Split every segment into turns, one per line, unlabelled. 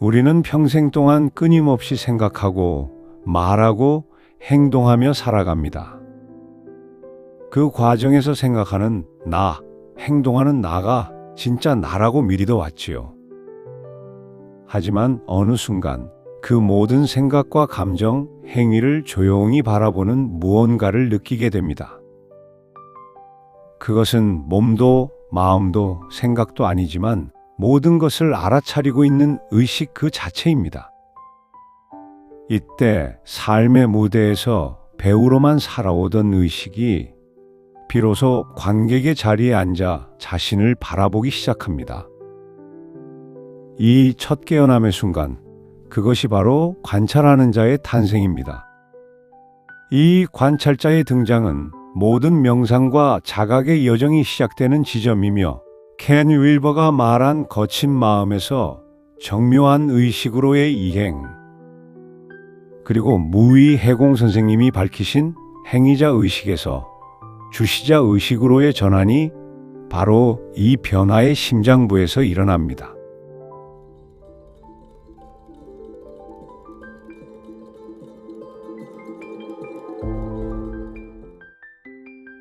우리는 평생 동안 끊임없이 생각하고 말하고 행동하며 살아갑니다. 그 과정에서 생각하는 나, 행동하는 나가 진짜 나라고 믿이도 왔지요. 하지만 어느 순간 그 모든 생각과 감정, 행위를 조용히 바라보는 무언가를 느끼게 됩니다. 그것은 몸도 마음도 생각도 아니지만 모든 것을 알아차리고 있는 의식 그 자체입니다. 이때 삶의 무대에서 배우로만 살아오던 의식이 비로소 관객의 자리에 앉아 자신을 바라보기 시작합니다. 이 첫 깨어남의 순간, 그것이 바로 관찰하는 자의 탄생입니다. 이 관찰자의 등장은 모든 명상과 자각의 여정이 시작되는 지점이며 켄 윌버가 말한 거친 마음에서 정묘한 의식으로의 이행 그리고 무위 해공 선생님이 밝히신 행위자 의식에서 주시자 의식으로의 전환이 바로 이 변화의 심장부에서 일어납니다.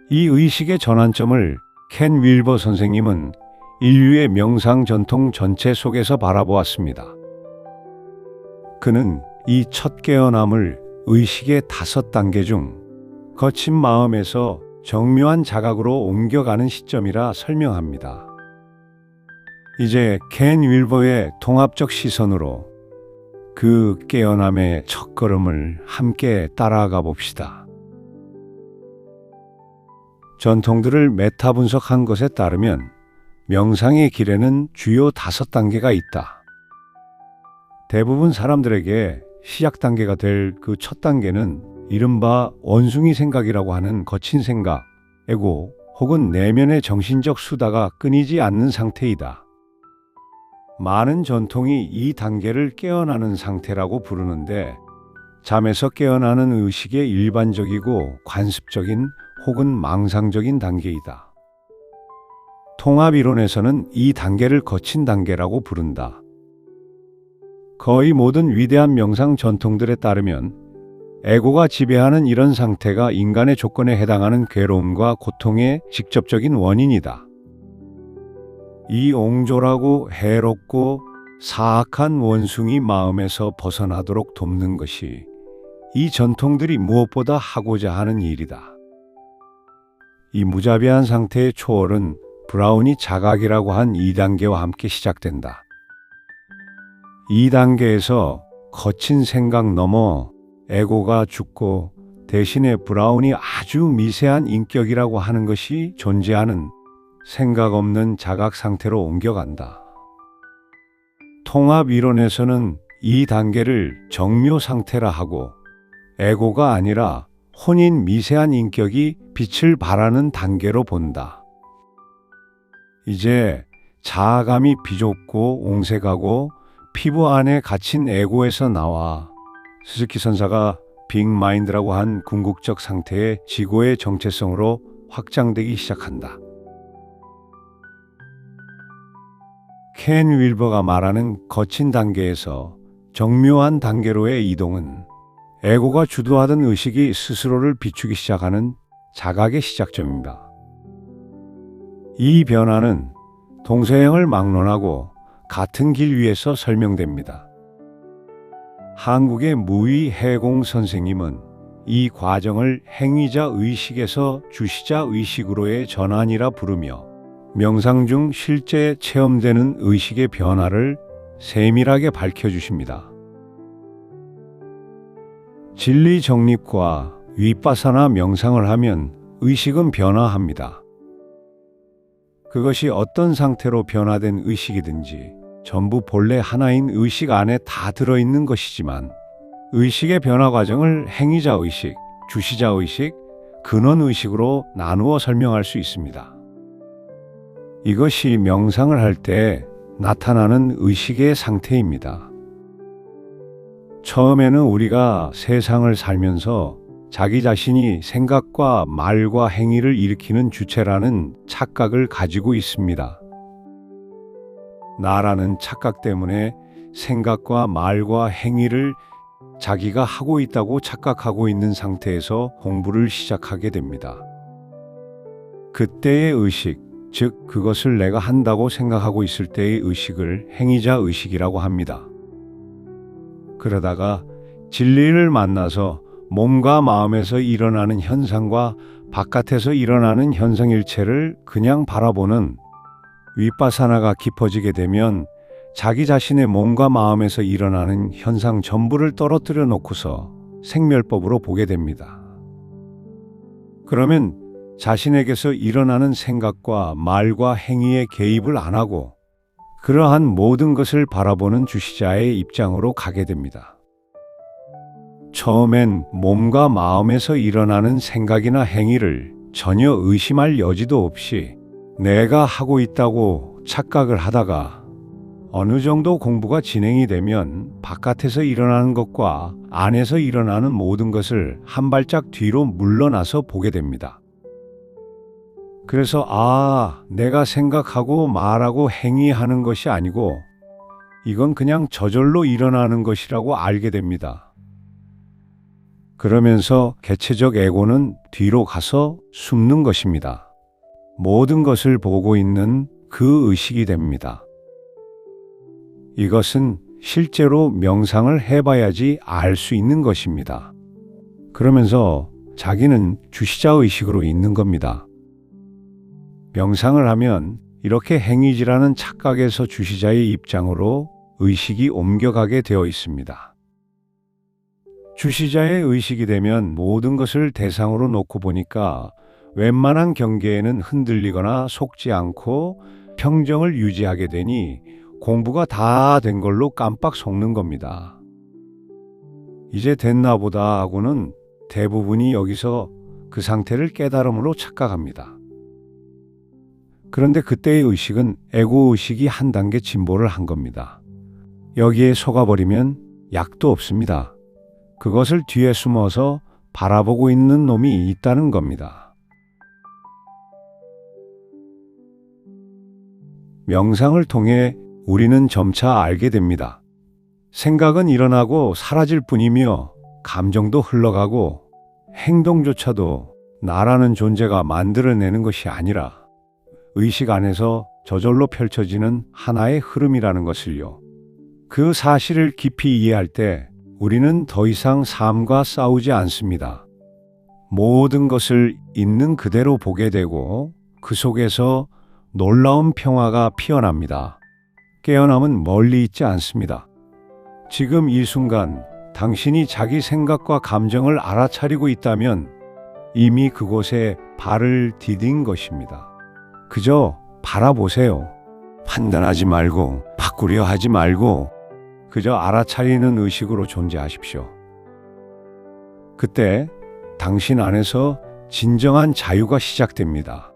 이 의식의 전환점을 켄 윌버 선생님은 인류의 명상 전통 전체 속에서 바라보았습니다. 그는 이 첫 깨어남을 의식의 다섯 단계 중 거친 마음에서 정묘한 자각으로 옮겨가는 시점이라 설명합니다. 이제 켄 윌버의 통합적 시선으로 그 깨어남의 첫 걸음을 함께 따라가 봅시다. 전통들을 메타 분석한 것에 따르면 명상의 길에는 주요 다섯 단계가 있다. 대부분 사람들에게 시작 단계가 될 그 첫 단계는 이른바 원숭이 생각이라고 하는 거친 생각, 에고 혹은 내면의 정신적 수다가 끊이지 않는 상태이다. 많은 전통이 이 단계를 깨어나는 상태라고 부르는데 잠에서 깨어나는 의식의 일반적이고 관습적인 혹은 망상적인 단계이다. 통합 이론에서는 이 단계를 거친 단계라고 부른다. 거의 모든 위대한 명상 전통들에 따르면 에고가 지배하는 이런 상태가 인간의 조건에 해당하는 괴로움과 고통의 직접적인 원인이다. 이 옹졸하고 해롭고 사악한 원숭이 마음에서 벗어나도록 돕는 것이 이 전통들이 무엇보다 하고자 하는 일이다. 이 무자비한 상태의 초월은 브라운이 자각이라고 한 2단계와 함께 시작된다. 2단계에서 거친 생각 넘어 에고가 죽고 대신에 브라운이 아주 미세한 인격이라고 하는 것이 존재하는 생각 없는 자각 상태로 옮겨간다. 통합 이론에서는 이 단계를 정묘 상태라 하고 에고가 아니라 혼인 미세한 인격이 빛을 발하는 단계로 본다. 이제 자아감이 비좁고 옹색하고 피부 안에 갇힌 에고에서 나와 스즈키 선사가 빅마인드라고 한 궁극적 상태의 지고의 정체성으로 확장되기 시작한다. 켄 윌버가 말하는 거친 단계에서 정묘한 단계로의 이동은 에고가 주도하던 의식이 스스로를 비추기 시작하는 자각의 시작점입니다. 이 변화는 동서양을 막론하고 같은 길 위에서 설명됩니다. 한국의 무위 해공 선생님은 이 과정을 행위자 의식에서 주시자 의식으로의 전환이라 부르며 명상 중 실제 체험되는 의식의 변화를 세밀하게 밝혀주십니다. 진리 정립과 위빠사나 명상을 하면 의식은 변화합니다. 그것이 어떤 상태로 변화된 의식이든지 전부 본래 하나인 의식 안에 다 들어있는 것이지만 의식의 변화 과정을 행위자 의식, 주시자 의식, 근원 의식으로 나누어 설명할 수 있습니다. 이것이 명상을 할 때 나타나는 의식의 상태입니다. 처음에는 우리가 세상을 살면서 자기 자신이 생각과 말과 행위를 일으키는 주체라는 착각을 가지고 있습니다. 나라는 착각 때문에 생각과 말과 행위를 자기가 하고 있다고 착각하고 있는 상태에서 공부를 시작하게 됩니다. 그때의 의식, 즉 그것을 내가 한다고 생각하고 있을 때의 의식을 행위자 의식이라고 합니다. 그러다가 진리를 만나서 몸과 마음에서 일어나는 현상과 바깥에서 일어나는 현상 일체를 그냥 바라보는 윗바사나가 깊어지게 되면 자기 자신의 몸과 마음에서 일어나는 현상 전부를 떨어뜨려 놓고서 생멸법으로 보게 됩니다. 그러면 자신에게서 일어나는 생각과 말과 행위에 개입을 안 하고 그러한 모든 것을 바라보는 주시자의 입장으로 가게 됩니다. 처음엔 몸과 마음에서 일어나는 생각이나 행위를 전혀 의심할 여지도 없이 내가 하고 있다고 착각을 하다가 어느 정도 공부가 진행이 되면 바깥에서 일어나는 것과 안에서 일어나는 모든 것을 한 발짝 뒤로 물러나서 보게 됩니다. 그래서 아, 내가 생각하고 말하고 행위하는 것이 아니고 이건 그냥 저절로 일어나는 것이라고 알게 됩니다. 그러면서 개체적 에고는 뒤로 가서 숨는 것입니다. 모든 것을 보고 있는 그 의식이 됩니다. 이것은 실제로 명상을 해봐야지 알 수 있는 것입니다. 그러면서 자기는 주시자 의식으로 있는 겁니다. 명상을 하면 이렇게 행위지라는 착각에서 주시자의 입장으로 의식이 옮겨가게 되어 있습니다. 주시자의 의식이 되면 모든 것을 대상으로 놓고 보니까 웬만한 경계에는 흔들리거나 속지 않고 평정을 유지하게 되니 공부가 다 된 걸로 깜빡 속는 겁니다. 이제 됐나 보다 하고는 대부분이 여기서 그 상태를 깨달음으로 착각합니다. 그런데 그때의 의식은 에고 의식이 한 단계 진보를 한 겁니다. 여기에 속아버리면 약도 없습니다. 그것을 뒤에 숨어서 바라보고 있는 놈이 있다는 겁니다. 명상을 통해 우리는 점차 알게 됩니다. 생각은 일어나고 사라질 뿐이며 감정도 흘러가고 행동조차도 나라는 존재가 만들어내는 것이 아니라 의식 안에서 저절로 펼쳐지는 하나의 흐름이라는 것을요. 그 사실을 깊이 이해할 때 우리는 더 이상 삶과 싸우지 않습니다. 모든 것을 있는 그대로 보게 되고 그 속에서 놀라운 평화가 피어납니다. 깨어남은 멀리 있지 않습니다. 지금 이 순간 당신이 자기 생각과 감정을 알아차리고 있다면 이미 그곳에 발을 디딘 것입니다. 그저 바라보세요. 판단하지 말고 바꾸려 하지 말고 그저 알아차리는 의식으로 존재하십시오. 그때 당신 안에서 진정한 자유가 시작됩니다.